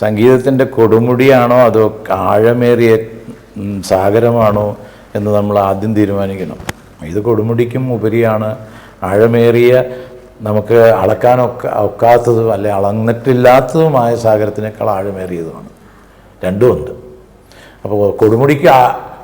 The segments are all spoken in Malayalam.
സംഗീതത്തിന്റെ കൊടുമുടിയാണോ അതോ ആഴമേറിയ സാഗരമാണോ എന്ന് നമ്മൾ ആദ്യം തീരുമാനിക്കണം. ഇത് കൊടുമുടിക്കും ഉപരിയാണ്. ആഴമേറിയ നമുക്ക് അളക്കാനൊക്കെ ഒക്കാത്തതും അല്ലെ അളന്നിട്ടില്ലാത്തതുമായ സാഗരത്തിനേക്കാൾ ആഴമേറിയതുമാണ്. രണ്ടുമുണ്ട് അപ്പോൾ കൊടുമുടിക്ക് ആ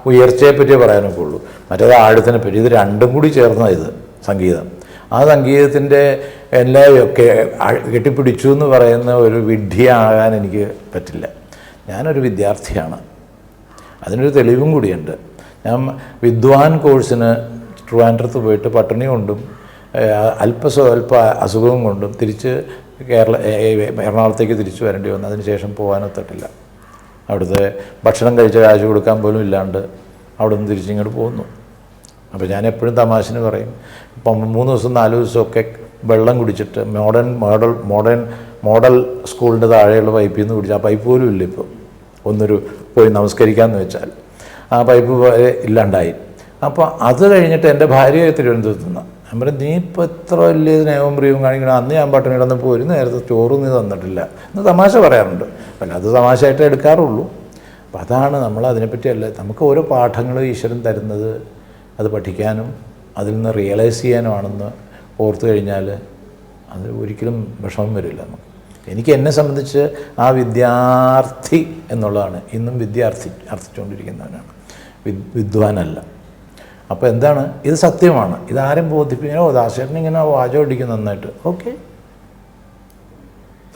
ഉയർച്ചയെ പറ്റിയേ പറയാനൊക്കെ ഉള്ളൂ. മറ്റേത് ആഴത്തിനെ പറ്റി. ഇത് രണ്ടും കൂടി ചേർന്ന ഇത് സംഗീതം. ആ സംഗീതത്തിന്റെ എല്ലായൊക്കെ ആ- കെട്ടിപ്പിടിച്ചു എന്ന് പറയുന്ന ഒരു വിഡ്ഢിയാകാൻ എനിക്ക് പറ്റില്ല. ഞാനൊരു വിദ്യാർത്ഥിയാണ്. അതിനൊരു തെളിവും കൂടിയുണ്ട്. ഞാൻ വിദ്വാൻ കോഴ്സിന് ട്രിവാൻഡ്രത്ത് പോയിട്ട് പട്ടിണി കൊണ്ടും അല്പസ്വല്പ അസുഖവും കൊണ്ടും തിരിച്ച് കേരള എറണാകുളത്തേക്ക് തിരിച്ചു വരേണ്ടി വന്നു. അതിനുശേഷം പോകാനൊത്തിട്ടില്ല അവിടുത്തെ ഭക്ഷണം കഴിച്ച കാശ് കൊടുക്കാൻ പോലും ഇല്ലാണ്ട് അവിടെ നിന്ന് തിരിച്ചിങ്ങോട്ട് പോകുന്നു അപ്പോൾ ഞാൻ എപ്പോഴും തമാശന് പറയും. ഇപ്പം മൂന്ന് ദിവസം നാല് ദിവസമൊക്കെ വെള്ളം കുടിച്ചിട്ട് മോഡേൺ മോഡൽ മോഡേൺ മോഡൽ സ്കൂളിന്റെ താഴെയുള്ള പൈപ്പിൽ നിന്ന് കുടിച്ചാൽ ആ പൈപ്പ് പോലും ഇല്ല ഇപ്പോൾ ഒന്നൊരു പോയി നമസ്കരിക്കാമെന്ന് വെച്ചാൽ. ആ പൈപ്പ് വരെ ഇല്ലാണ്ടായി. അപ്പോൾ അത് കഴിഞ്ഞിട്ട് എന്റെ ഭാര്യ തിരുവനന്തപുരത്ത് നിന്ന് ഞാൻ നീ ഇപ്പോൾ എത്ര വലിയ സ്നേഹവും പ്രിയവും കാണിക്കണം അന്ന് ഞാൻ പട്ടണി കിടന്നപ്പോൾ ഒരു നേരത്തെ ചോറ് നീ തന്നിട്ടില്ല. എന്ന് തമാശ പറയാറുണ്ട്. അല്ല അത് തമാശയായിട്ട് എടുക്കാറുള്ളൂ. അപ്പം അതാണ് നമ്മൾ അതിനെപ്പറ്റിയല്ല നമുക്ക് ഓരോ പാഠങ്ങൾ ഈശ്വരൻ തരുന്നത് അത് പഠിക്കാനും അതിൽ നിന്ന് റിയലൈസ് ചെയ്യാനുമാണെന്ന് ഓർത്തു കഴിഞ്ഞാൽ അത് ഒരിക്കലും വിഷമം വരില്ല എനിക്ക് എന്നെ സംബന്ധിച്ച് ആ വിദ്യാർത്ഥി എന്നുള്ളതാണ്. ഇന്നും വിദ്യാർത്ഥി അർത്ഥിച്ചുകൊണ്ടിരിക്കുന്നവനാണ്. വിദ് വിദ്വാനല്ല. അപ്പോൾ എന്താണ്? ഇത് സത്യമാണ്. ഇതാരും ബോധിപ്പിക്കാനോ ദാസേട്ടൻ ഇങ്ങനെ വാചകം അടിക്കുന്നു നന്നായിട്ട്. ഓക്കെ.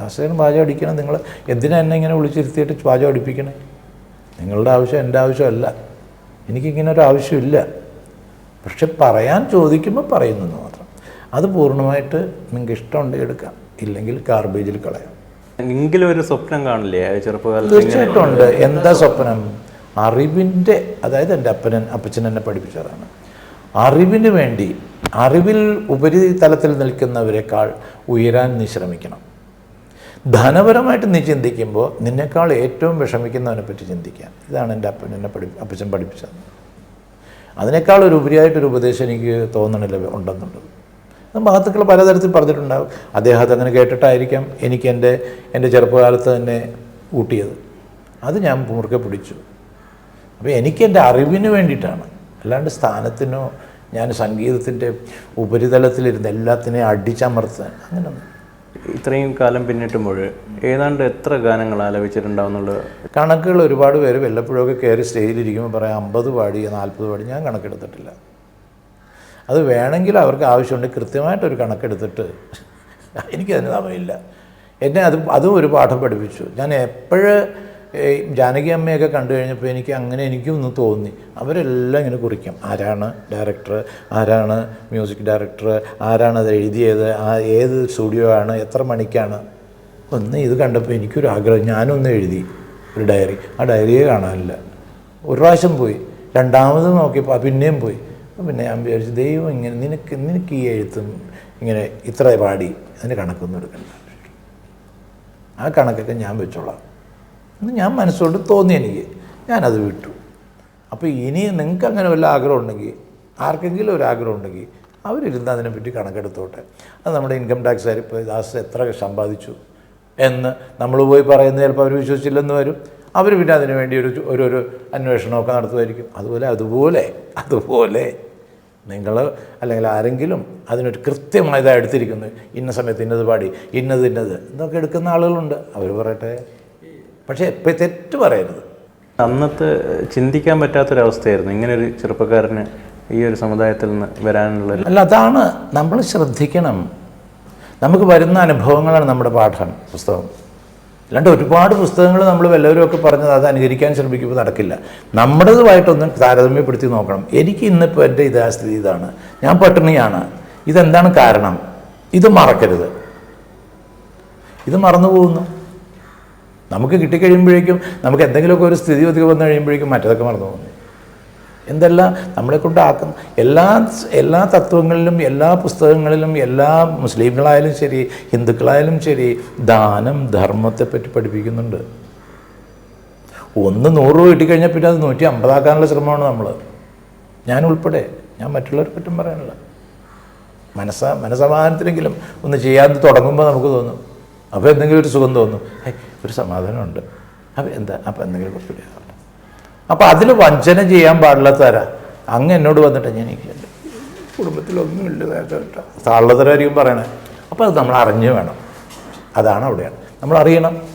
ദാസേട്ടൻ വാചകം അടിക്കണം. നിങ്ങൾ എന്തിനാ എന്നെ ഇങ്ങനെ വിളിച്ചിരുത്തിയിട്ട് വാചകം അടിപ്പിക്കണേ? നിങ്ങളുടെ ആവശ്യം എന്റെ ആവശ്യമല്ല. എനിക്കിങ്ങനെ ഒരു ആവശ്യമില്ല. പക്ഷെ പറയാൻ ചോദിക്കുമ്പോൾ പറയുന്നു എന്ന് മാത്രം. അത് പൂർണമായിട്ട് നിങ്ങൾക്ക് ഇഷ്ടമുണ്ടെങ്കിൽ എടുക്കാം. ഇല്ലെങ്കിൽ ഗാർബേജിൽ കളയാം. എങ്കിലും ഒരു സ്വപ്നം കാണില്ലേ? ചെറുപ്പകാലം ചെറുപ്പകാലത്ത് തീർച്ചയായിട്ടും ഉണ്ട്. എന്താ സ്വപ്നം? അറിവിന്റെ അതായത് എന്റെ അപ്പനൻ അപ്പച്ചൻ എന്നെ പഠിപ്പിച്ചതാണ് അറിവിന് വേണ്ടി അറിവിൽ ഉപരിതലത്തിൽ നിൽക്കുന്നവരെക്കാൾ ഉയരാൻ നീ ശ്രമിക്കണം. ധനപരമായിട്ട് നീ ചിന്തിക്കുമ്പോൾ നിന്നേക്കാൾ ഏറ്റവും വിഷമിക്കുന്നവനെ പറ്റി ചിന്തിക്കാൻ ഇതാണ് എന്റെ അപ്പൻ എന്നെ പഠി അപ്പച്ചൻ പഠിപ്പിച്ചത്. അതിനേക്കാൾ ഒരു ഉപരിയായിട്ടൊരു ഉപദേശം എനിക്ക് തോന്നണില്ല ഉണ്ടെന്നുണ്ട്. മഹത്തുക്കൾ പലതരത്തിൽ പറഞ്ഞിട്ടുണ്ടാകും അദ്ദേഹത്തെ അങ്ങനെ കേട്ടിട്ടായിരിക്കാം എനിക്ക് എന്റെ എന്റെ ചെറുപ്പകാലത്ത് തന്നെ ഊട്ടിയത്. അത് ഞാൻ മുറുക്കെ പിടിച്ചു. അപ്പോൾ എനിക്ക് എന്റെ അറിവിന് വേണ്ടിയിട്ടാണ്. അല്ലാണ്ട് സ്ഥാനത്തിനോ ഞാൻ സംഗീതത്തിന്റെ ഉപരിതലത്തിലിരുന്ന് എല്ലാത്തിനെയും അടിച്ചമർത്താൻ അങ്ങനെയൊന്നും ഇത്രയും കാലം പിന്നിട്ടുമ്പോൾ ഏതാണ്ട് എത്ര ഗാനങ്ങൾ ആലപിച്ചിട്ടുണ്ടാവുന്നുള്ളത് കണക്കുകൾ ഒരുപാട് പേര് വല്ലപ്പോഴൊക്കെ കയറി സ്റ്റേജിലിരിക്കുമ്പോൾ പറയാം അമ്പത് പാടി നാൽപ്പത് പാടി ഞാൻ കണക്കെടുത്തിട്ടില്ല. അത് വേണമെങ്കിൽ അവർക്ക് ആവശ്യമുണ്ട് കൃത്യമായിട്ടൊരു കണക്കെടുത്തിട്ട് എനിക്കതിന് സമയമില്ല. എന്നെ അത് അതും ഒരു പാഠം പഠിപ്പിച്ചു. ഞാൻ എപ്പോഴ് ജാനകി അമ്മയൊക്കെ കണ്ടു കഴിഞ്ഞപ്പോൾ എനിക്ക് അങ്ങനെ എനിക്കും ഒന്ന് തോന്നി. അവരെല്ലാം ഇങ്ങനെ കുറിക്കും. ആരാണ് ഡയറക്ടർ ആരാണ് മ്യൂസിക് ഡയറക്ടർ ആരാണ് അത് എഴുതിയത്? ആ ഏത് സ്റ്റുഡിയോ ആണ്? എത്ര മണിക്കാണ്? ഒന്ന് ഇത് കണ്ടപ്പോൾ എനിക്കൊരു ആഗ്രഹം. ഞാനൊന്ന് എഴുതി ഒരു ഡയറി. ആ ഡയറിയെ കാണാനില്ല. ഒരു പ്രാവശ്യം പോയി. രണ്ടാമത് നോക്കിയപ്പോൾ പിന്നെയും പോയി. പിന്നെ ഞാൻ വിചാരിച്ചു ദൈവം ഇങ്ങനെ നിനക്ക് നിനക്ക് ഈ എഴുത്തും ഇങ്ങനെ ഇത്ര പാടി. അതിന് കണക്കൊന്നും എടുക്കണ്ട. ആ കണക്കൊക്കെ ഞാൻ വെച്ചോളാം. എന്ന് ഞാൻ മനസ്സുകൊണ്ട് തോന്നി എനിക്ക്. ഞാനത് വിട്ടു. അപ്പോൾ ഇനി നിങ്ങൾക്ക് അങ്ങനെ വല്ല ആഗ്രഹം ഉണ്ടെങ്കിൽ ആർക്കെങ്കിലും ഒരു ആഗ്രഹം ഉണ്ടെങ്കിൽ അവരിരുന്ന് അതിനെപ്പറ്റി കണക്കെടുത്തോട്ടെ. അത് നമ്മുടെ ഇൻകം ടാക്സ് ഇപ്പോൾ ദാസ് എത്ര സമ്പാദിച്ചു എന്ന് നമ്മൾ പോയി പറയുന്നത് ചിലപ്പോൾ അവർ വിശ്വസിച്ചില്ലെന്ന് വരും. അവർ പിന്നെ അതിനു വേണ്ടി ഒരു ഒരു ഒരു അന്വേഷണമൊക്കെ നടത്തുമായിരിക്കും. അതുപോലെ അതുപോലെ അതുപോലെ നിങ്ങൾ അല്ലെങ്കിൽ ആരെങ്കിലും അതിനൊരു കൃത്യമായതാണ് എടുത്തിരിക്കുന്നു. ഇന്ന സമയത്ത് ഇന്നത് പാടി ഇന്നത് ഇന്നത് ഇതൊക്കെ എടുക്കുന്ന ആളുകളുണ്ട്. അവർ പറയട്ടെ. പക്ഷേ എപ്പോൾ തെറ്റ് പറയരുത്. അന്നത്തെ ചിന്തിക്കാൻ പറ്റാത്തൊരവസ്ഥയായിരുന്നു ഇങ്ങനെ ഒരു ചെറുപ്പക്കാരന് ഈ ഒരു സമുദായത്തിൽ നിന്ന് വരാനുള്ള അല്ല അതാണ് നമ്മൾ ശ്രദ്ധിക്കണം. നമുക്ക് വരുന്ന അനുഭവങ്ങളാണ് നമ്മുടെ പാഠം പുസ്തകം. അല്ലാണ്ട് ഒരുപാട് പുസ്തകങ്ങൾ നമ്മൾ വല്ലവരും ഒക്കെ പറഞ്ഞത് അത് അനുകരിക്കാൻ ശ്രമിക്കുമ്പോൾ നടക്കില്ല. നമ്മുടേതുമായിട്ടൊന്ന് താരതമ്യപ്പെടുത്തി നോക്കണം. എനിക്ക് ഇന്നിപ്പോൾ എന്റെ ഇതാ സ്ഥിതി ഇതാണ്. ഞാൻ പട്ടിണിയാണ്. ഇതെന്താണ് കാരണം? ഇത് മറക്കരുത്. ഇത് മറന്നു പോകുന്നു. നമുക്ക് കിട്ടിക്കഴിയുമ്പോഴേക്കും നമുക്ക് എന്തെങ്കിലുമൊക്കെ ഒരു സ്ഥിതി ഒതുക്കി വന്നു കഴിയുമ്പോഴേക്കും മറ്റതൊക്കെ മറന്നു പോകുന്നു എന്തെല്ലാം നമ്മളെ കൊണ്ടാക്കുന്ന എല്ലാ എല്ലാ തത്വങ്ങളിലും എല്ലാ പുസ്തകങ്ങളിലും എല്ലാ മുസ്ലിങ്ങളായാലും ശരി ഹിന്ദുക്കളായാലും ശരി ദാനം ധർമ്മത്തെ പറ്റി പഠിപ്പിക്കുന്നുണ്ട്. ഒന്ന് നൂറ് രൂപ കിട്ടിക്കഴിഞ്ഞാൽ പിന്നെ അത് നൂറ്റി അമ്പതാക്കാനുള്ള ശ്രമമാണ് നമ്മൾ ഞാൻ ഉൾപ്പെടെ ഞാൻ മറ്റുള്ളവരെ പറ്റും പറയാനുള്ള. മനസ്സ മനസമാധാനത്തിലെങ്കിലും ഒന്ന് ചെയ്യാൻ തുടങ്ങുമ്പോൾ നമുക്ക് തോന്നും. അപ്പോൾ എന്തെങ്കിലും ഒരു സുഖം തോന്നും. ഒരു സമാധാനമുണ്ട്. അപ്പോൾ എന്താ? അപ്പോൾ എന്തെങ്കിലും കുറച്ചുകൂടി അപ്പോൾ അതിൽ വഞ്ചന ചെയ്യാൻ പാടില്ലാത്തവരാ. അങ്ങ് എന്നോട് വന്നിട്ട് ഞാൻ എനിക്ക് എന്റെ കുടുംബത്തിലൊന്നുമില്ല കേട്ടോ. തള്ളതരായിരിക്കും പറയണേ. അപ്പോൾ അത് നമ്മൾ അറിഞ്ഞു വേണം. അതാണ് അവിടെയാണ്. നമ്മൾ അറിയണം.